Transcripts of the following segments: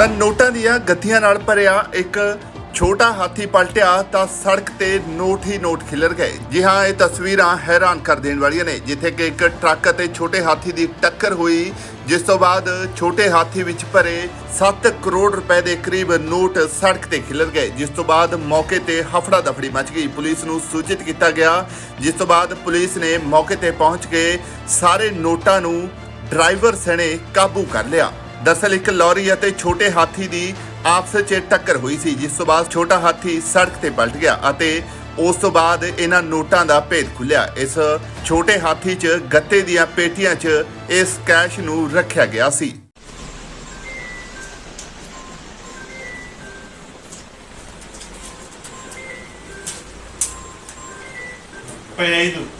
ਤਾਂ ਨੋਟਾਂ ਦੀਆਂ ਗੱਥੀਆਂ ਨਾਲ ਭਰਿਆ ਇੱਕ ਛੋਟਾ ਹਾਥੀ ਪਲਟਿਆ ਤਾਂ ਸੜਕ ਤੇ ਨੋਟ ਹੀ ਨੋਟ ਖਿਲਰ ਗਏ। ਜੀ ਹਾਂ, ਇਹ ਤਸਵੀਰਾਂ ਹੈਰਾਨ ਕਰ ਦੇਣ ਵਾਲੀਆਂ ਨੇ, ਜਿੱਥੇ ਕਿ ਇੱਕ ਟਰੱਕ ਅਤੇ ਛੋਟੇ ਹਾਥੀ ਦੀ ਟੱਕਰ ਹੋਈ, ਜਿਸ ਤੋਂ ਬਾਅਦ ਛੋਟੇ ਹਾਥੀ ਵਿੱਚ ਭਰੇ 7 ਕਰੋੜ ਰੁਪਏ ਦੇ ਕਰੀਬ ਨੋਟ ਸੜਕ ਤੇ ਖਿਲਰ ਗਏ, ਜਿਸ ਤੋਂ ਬਾਅਦ ਮੌਕੇ ਤੇ ਹਫੜਾ ਦਫੜੀ ਮਚ ਗਈ। ਪੁਲਿਸ ਨੂੰ ਸੂਚਿਤ ਕੀਤਾ ਗਿਆ, ਜਿਸ ਤੋਂ ਬਾਅਦ ਪੁਲਿਸ ਨੇ ਮੌਕੇ ਤੇ ਪਹੁੰਚ ਕੇ ਸਾਰੇ ਨੋਟਾਂ ਨੂੰ ਡਰਾਈਵਰ ਸਣੇ ਕਾਬੂ ਕਰ ਲਿਆ। ਦਰਅਸਲ ਇੱਕ ਲੌਰੀ ਅਤੇ ਛੋਟੇ ਹਾਥੀ ਦੀ ਆਪਸ 'ਚ ਟੱਕਰ ਹੋਈ ਸੀ, ਜਿਸ ਤੋਂ ਬਾਅਦ ਛੋਟਾ ਹਾਥੀ ਸੜਕ ਤੇ ਪਲਟ ਗਿਆ ਅਤੇ ਉਸ ਤੋਂ ਬਾਅਦ ਇਹਨਾਂ ਨੋਟਾਂ ਦਾ ਭੇਦ ਖੁੱਲਿਆ ਇਸ ਛੋਟੇ ਹਾਥੀ 'ਚ ਗੱਤੇ ਦੀਆਂ ਪੇਟੀਆਂ 'ਚ ਇਸ ਕੈਸ਼ ਨੂੰ ਰੱਖਿਆ ਗਿਆ ਸੀ। ਪਿਆ ਤੂੰ।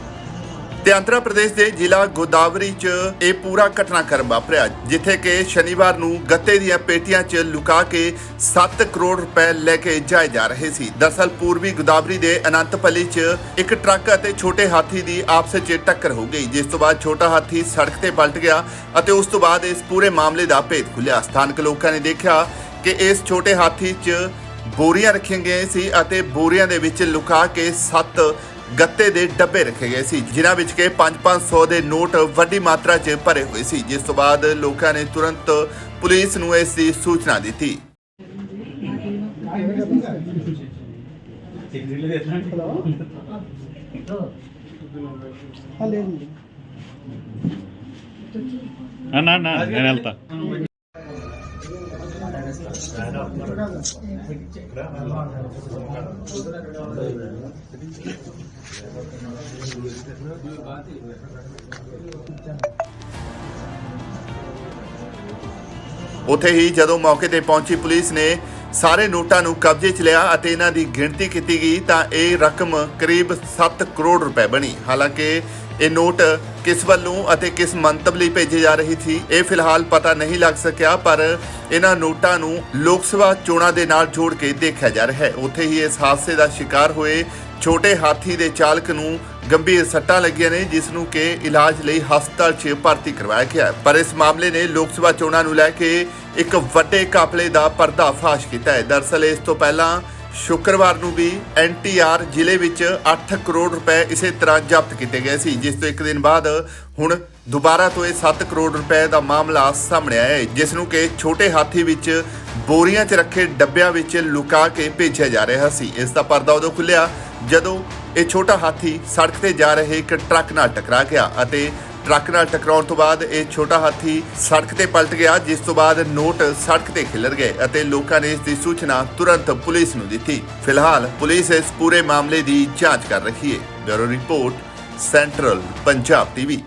ਤੇ ਆਂਧਰਾ ਪ੍ਰਦੇਸ਼ ਦੇ ਜ਼ਿਲ੍ਹਾ ਗੋਦਾਵਰੀ 'ਚ ਇਹ ਪੂਰਾ ਘਟਨਾਕ੍ਰਮ ਵਾਪਰਿਆ, ਜਿੱਥੇ ਕਿ ਸ਼ਨੀਵਾਰ ਨੂੰ ਗੱਤੇ ਦੀਆਂ ਪੇਟੀਆਂ 'ਚ ਲੁਕਾ ਕੇ 7 ਕਰੋੜ ਰੁਪਏ ਲੈ ਕੇ ਜਾਏ ਜਾ ਰਹੇ ਸੀ। ਦਰਅਸਲ ਪੂਰਬੀ ਗੋਦਾਵਰੀ ਦੇ ਅਨੰਤਪਲੀ 'ਚ ਇੱਕ ਟਰੱਕ ਅਤੇ ਛੋਟੇ ਹਾਥੀ ਦੀ ਆਪਸ 'ਚ ਟੱਕਰ ਹੋ ਗਈ, ਜਿਸ ਤੋਂ ਬਾਅਦ ਛੋਟਾ ਹਾਥੀ ਸੜਕ ਤੇ ਪਲਟ ਗਿਆ ਅਤੇ ਉਸ ਤੋਂ ਬਾਅਦ ਇਸ ਪੂਰੇ ਮਾਮਲੇ ਦਾ ਭੇਦ ਖੁੱਲਿਆ ਸਥਾਨਕ ਲੋਕਾਂ ਨੇ ਦੇਖਿਆ ਕਿ ਇਸ ਛੋਟੇ ਹਾਥੀ 'ਚ ਬੋਰੀਆਂ ਰੱਖੀਆਂ ਗਈਆਂ ਸੀ ਅਤੇ ਬੋਰੀਆਂ ਦੇ ਵਿੱਚ ਲੁਕਾ ਕੇ 7 ਗੱਤੇ ਦੇ ਡੱਬੇ ਰੱਖੇ ਗਏ ਸੀ, ਜਿਨ੍ਹਾਂ ਵਿੱਚ ਕੇ 5-500 ਦੇ ਨੋਟ ਵੱਡੀ ਮਾਤਰਾ 'ਚ ਭਰੇ ਹੋਏ ਸੀ, ਜਿਸ ਤੋਂ ਬਾਅਦ ਲੋਕਾਂ ਨੇ ਤੁਰੰਤ ਪੁਲਿਸ ਨੂੰ ਇਸ ਦੀ ਸੂਚਨਾ ਦਿੱਤੀ। ਨਾ ਨਾ ਨਾ ਹਲਤਾ ਉਥੇ ਹੀ ਜਦੋਂ ਮੌਕੇ ਤੇ ਪਹੁੰਚੀ ਪੁਲਿਸ ਨੇ ਸਾਰੇ ਨੋਟਾਂ ਨੂੰ ਕਬਜ਼ੇ 'ਚ ਲਿਆ ਅਤੇ ਇਹਨਾਂ ਦੀ ਗਿਣਤੀ ਕੀਤੀ ਗਈ ਤਾਂ ਇਹ ਰਕਮ ਕਰੀਬ 7 ਕਰੋੜ ਰੁਪਏ ਬਣੀ। ਹਾਲਾਂਕਿ ਇਹ ਨੋਟ ਕਿਸ ਵੱਲੋਂ ਅਤੇ ਕਿਸ ਮੰਤਵ ਲਈ ਭੇਜੇ ਜਾ ਰਹੀ ਸੀ, ਇਹ ਫਿਲਹਾਲ ਪਤਾ ਨਹੀਂ ਲੱਗ ਸਕਿਆ, ਪਰ ਇਹਨਾਂ ਨੋਟਾਂ ਨੂੰ ਲੋਕ ਸਭਾ ਚੋਣਾਂ ਦੇ ਨਾਲ ਜੋੜ ਕੇ ਦੇਖਿਆ ਜਾ ਰਿਹਾ ਹੈ। ਉੱਥੇ ਹੀ ਇਸ ਹਾਦਸੇ ਦਾ ਸ਼ਿਕਾਰ ਹੋਏ ਛੋਟੇ ਹਾਥੀ ਦੇ ਚਾਲਕ ਨੂੰ ਗੰਭੀਰ ਸੱਟਾਂ ਲੱਗੀਆਂ ਨੇ, ਜਿਸ ਨੂੰ ਕਿ ਇਲਾਜ ਲਈ ਹਸਪਤਾਲ 'ਚ ਭਰਤੀ ਕਰਵਾਇਆ ਗਿਆ ਪਰ ਇਸ ਮਾਮਲੇ ਨੇ ਲੋਕ ਸਭਾ ਚੋਣਾਂ ਨੂੰ ਲੈ ਕੇ ਇੱਕ ਵੱਡੇ ਕਾਫਲੇ ਦਾ ਪਰਦਾਫਾਸ਼ ਕੀਤਾ ਹੈ। ਦਰਅਸਲ ਇਸ ਤੋਂ ਪਹਿਲਾਂ ਸ਼ੁੱਕਰਵਾਰ ਨੂੰ ਵੀ ਐਨਟੀਆਰ ਜ਼ਿਲ੍ਹੇ ਵਿੱਚ 8 ਕਰੋੜ ਰੁਪਏ ਇਸੇ ਤਰ੍ਹਾਂ ਜ਼ਬਤ ਕੀਤੇ ਗਏ ਸੀ, ਜਿਸ ਤੋਂ ਇੱਕ ਦਿਨ ਬਾਅਦ ਹੁਣ ਦੁਬਾਰਾ ਤੋਂ ਇਹ 7 ਕਰੋੜ ਰੁਪਏ ਦਾ ਮਾਮਲਾ ਸਾਹਮਣੇ ਆਇਆ ਹੈ, ਜਿਸ ਨੂੰ ਕਿ ਛੋਟੇ ਹਾਥੀ ਵਿੱਚ ਬੋਰੀਆਂ 'ਚ ਰੱਖੇ ਡੱਬਿਆਂ ਵਿੱਚ ਲੁਕਾ ਕੇ ਭੇਜਿਆ ਜਾ ਰਿਹਾ ਸੀ। ਇਸ ਦਾ ਪਰਦਾ ਉਦੋਂ ਖੁੱਲਿਆ ਜਦੋਂ ਇਹ ਛੋਟਾ ਹਾਥੀ ਸੜਕ ਤੇ ਜਾ ਰਹੇ ਇੱਕ ਟਰੱਕ ਨਾਲ ਟਕਰਾ ਗਿਆ ਅਤੇ ਟਰੱਕ ਨਾਲ ਟਕਰਾਉਣ ਤੋਂ ਬਾਅਦ ਇਹ ਛੋਟਾ ਹਾਥੀ ਸੜਕ ਤੇ ਪਲਟ ਗਿਆ, ਜਿਸ ਤੋਂ ਬਾਅਦ ਨੋਟ ਸੜਕ ਤੇ ਖਿਲਰ ਗਏ ਅਤੇ ਲੋਕਾਂ ਨੇ ਇਸ ਦੀ ਸੂਚਨਾ ਤੁਰੰਤ ਪੁਲਿਸ ਨੂੰ ਦਿੱਤੀ। ਫਿਲਹਾਲ ਪੁਲਿਸ ਇਸ ਪੂਰੇ ਮਾਮਲੇ ਦੀ ਜਾਂਚ ਕਰ ਰਹੀ ਹੈ। Bureau report, central Punjab TV.